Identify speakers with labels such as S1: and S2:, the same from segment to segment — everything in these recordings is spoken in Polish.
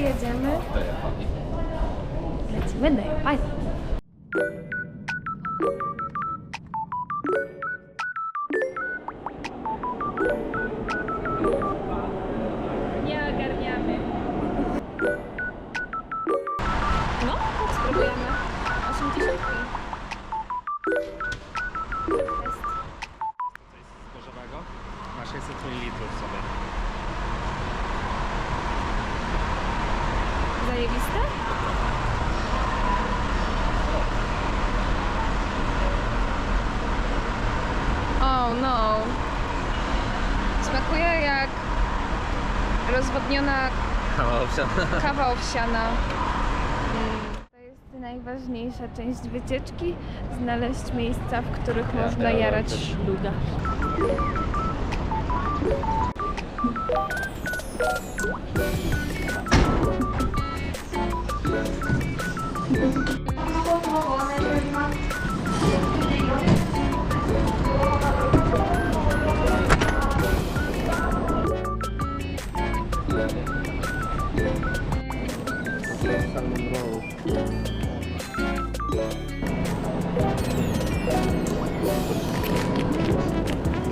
S1: Jedziemy? Lecimy do Japonii. Zajebiste? Oh no. Smakuje jak rozwodniona kawa owsiana. Mm. To jest najważniejsza część wycieczki. Znaleźć miejsca, w których można jarać szluga.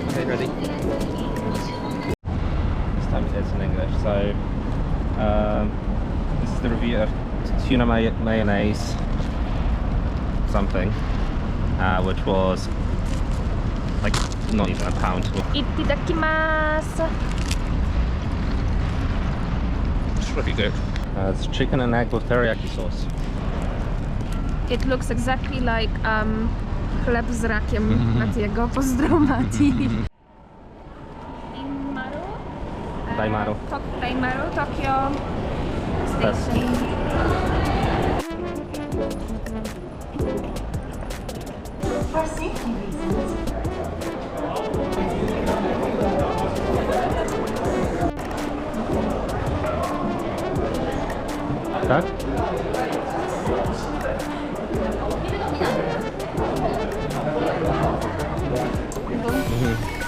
S2: Okay, ready? This time it's in English. So, um, this is the review of tuna may- mayonnaise something, uh, which was like not even a pound.
S1: Itadakimasu.
S2: It's really good. Uh, it's chicken and egg with teriyaki sauce.
S1: It looks exactly like um, chleb z rakiem Matiego. Pozdro Mati. Daimaru? E,
S2: Daimaru.
S1: Tok- Daimaru, Tokyo
S2: Test.
S1: Station.
S3: For safety reasons,
S2: Tak?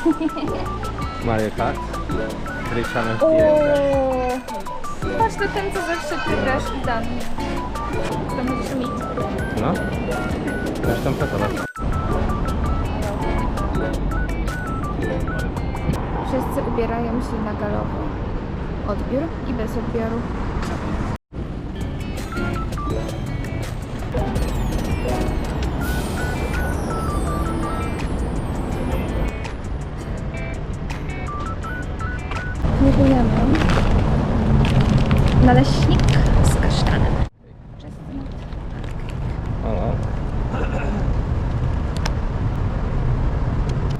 S2: Mario Kart.
S1: Ooo. Patrz, to ten, co zawsze ty grasz i Dan. To możesz mieć.
S2: No. Zresztą pracować.
S1: Wszyscy ubierają się na galowo. Odbiór i bez odbioru. Próbujemy. Naleśnik z kasztanem.
S2: Oh well.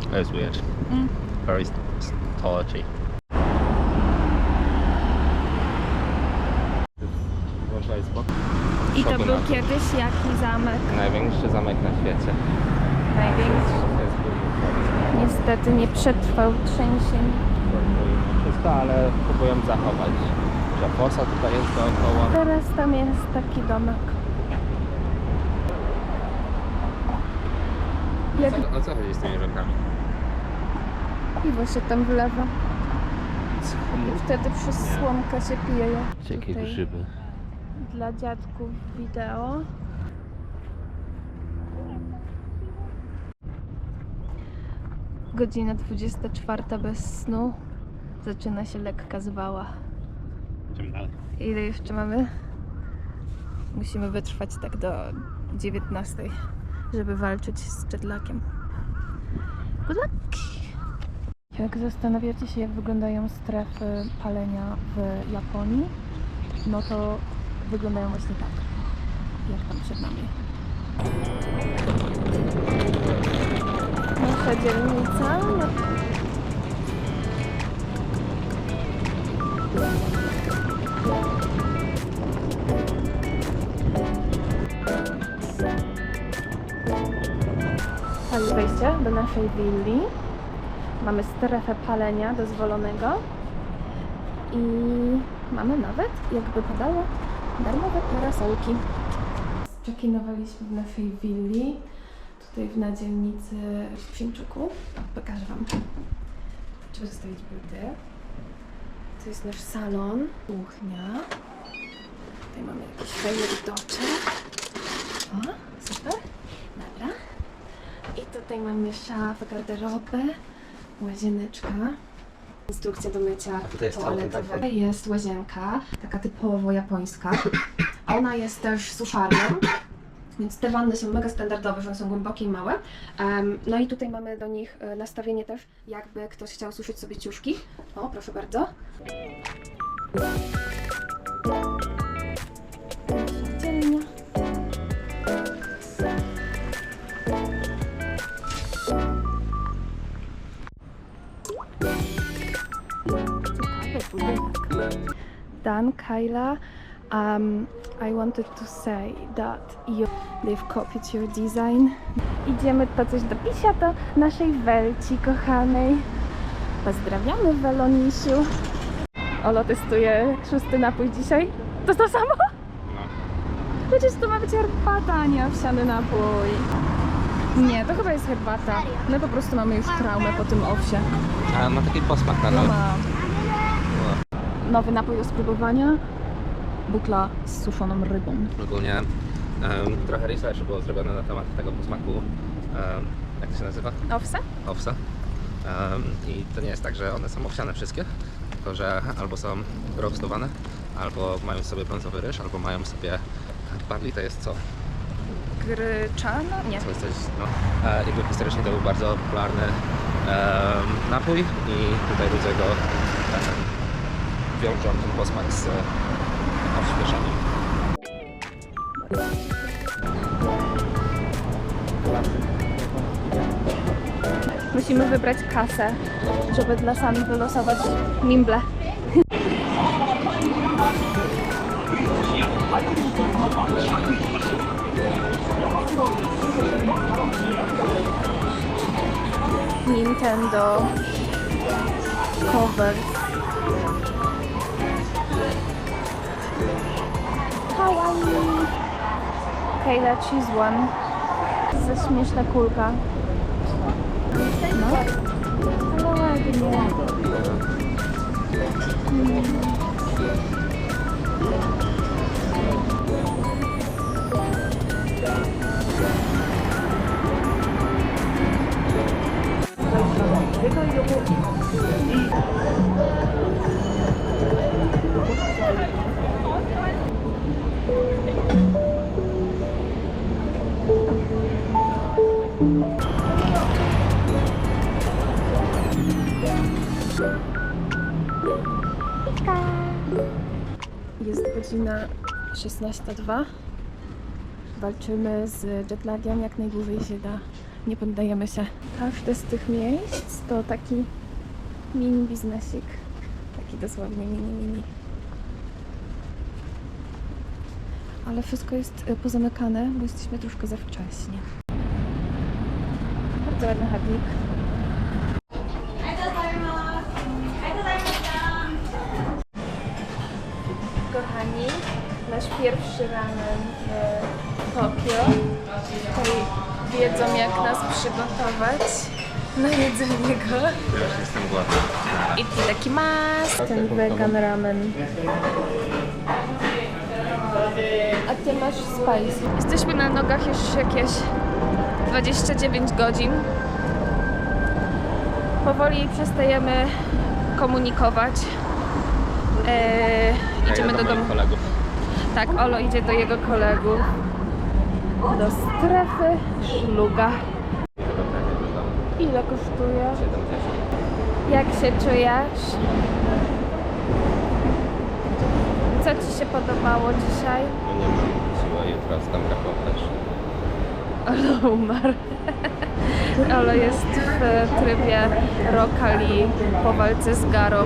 S2: That was weird.
S1: Mm.
S2: Very starchy.
S1: I to był kiedyś jaki zamek?
S2: Największy zamek na świecie.
S1: Największy. Niestety nie przetrwał trzęsień.
S2: Ale próbują zachować. Że fosa tutaj jest dookoła.
S1: Teraz tam jest taki domek. Jak
S2: O co chodzi z tymi rękami?
S1: piwo się tam wlewa. I wtedy przez
S2: Nie.
S1: słomkę się pije.
S2: Jakie grzyby.
S1: Dla dziadków wideo. Godzina 24 bez snu. Zaczyna się lekka zwała.
S2: Idziemy dalej.
S1: Ile jeszcze mamy? Musimy wytrwać tak do 19, żeby walczyć z jetlakiem. Good luck! Jak zastanawiacie się, jak wyglądają strefy palenia w Japonii, no to wyglądają właśnie tak, jak tam przed nami. Nasza dzielnica. Do naszej willi. Mamy strefę palenia dozwolonego i mamy nawet, jakby padało, darmowe parasolki. Czekinowaliśmy w naszej willi, tutaj w nadzielnicy w Chińczyku. Pokażę Wam. Trzeba zostawić buty. To jest nasz salon, kuchnia. Tutaj mamy jakiś fajny widoczek. O, super. Tutaj mamy szafę, garderobę, łazieneczka. Instrukcja do mycia
S2: tutaj jest cały ten
S1: toaletowego. Jest łazienka, taka typowo japońska. Ona jest też suszarnią. Więc te wanny są mega standardowe, że one są głębokie i małe. Em, no i tutaj mamy do nich e, nastawienie też, jakby ktoś chciał suszyć sobie ciuszki. O, proszę bardzo. Dzielnia. Dan, Kyla, um, I wanted to say that you, they've copied your design. Idziemy po coś do pisia do naszej Welci kochanej. Pozdrawiamy Welonisiu. Olo testuje szósty napój dzisiaj. To to samo?
S2: No.
S1: Przecież to ma być herbata, a nie owsiany napój. Nie, to chyba jest herbata. My po prostu mamy już traumę po tym owsie.
S2: A ma taki posmak na
S1: No ma nowy napój do spróbowania. Bukla z suszoną rybą.
S2: Ogólnie em, trochę research było zrobione na temat tego posmaku. em, jak to się nazywa?
S1: Owsa?
S2: Owsa. Em, I to nie jest tak, że one są owsiane wszystkie, tylko że albo są roastowane, albo mają sobie brązowy ryż, albo mają sobie barley, to jest co?
S1: Gryczana? Nie.
S2: Co jest coś, no. E, Jakby historycznie to był bardzo popularny napój i tutaj ludzie go em, wiążą ten z.
S1: Musimy wybrać kasę, żeby dla sami wylosować mimble. Nintendo cover. Kawaii. Kayla Cheese One. Za śmieszna kulka. No. Ale ładnie. Jest godzina 16.02. Walczymy z jetlagiem jak najdłużej się da. Nie poddajemy się. Każde z tych miejsc to taki mini biznesik. Taki dosłownie mini, mini. Ale wszystko jest y, pozamykane, bo jesteśmy troszkę za wcześnie. Bardzo ładny chadnik. Nasz pierwszy ramen w Tokio. Tutaj wiedzą jak nas przygotować na jedzenie go.
S2: Już jestem głodny.
S1: Itadakimasu! Ten vegan ramen. A ty masz spice. Jesteśmy na nogach już jakieś 29 godzin. Powoli przestajemy komunikować. Eee, idziemy do domu.
S2: kolegów.
S1: Tak, Olo idzie do jego kolegów. Do strefy szluga. Ile kosztuje?
S2: 70.
S1: Jak się czujesz? Co Ci się podobało dzisiaj?
S2: No nie mam siły, jutro wstam reportaż.
S1: Olo umarł. Olo jest w trybie rokali po walce z garą.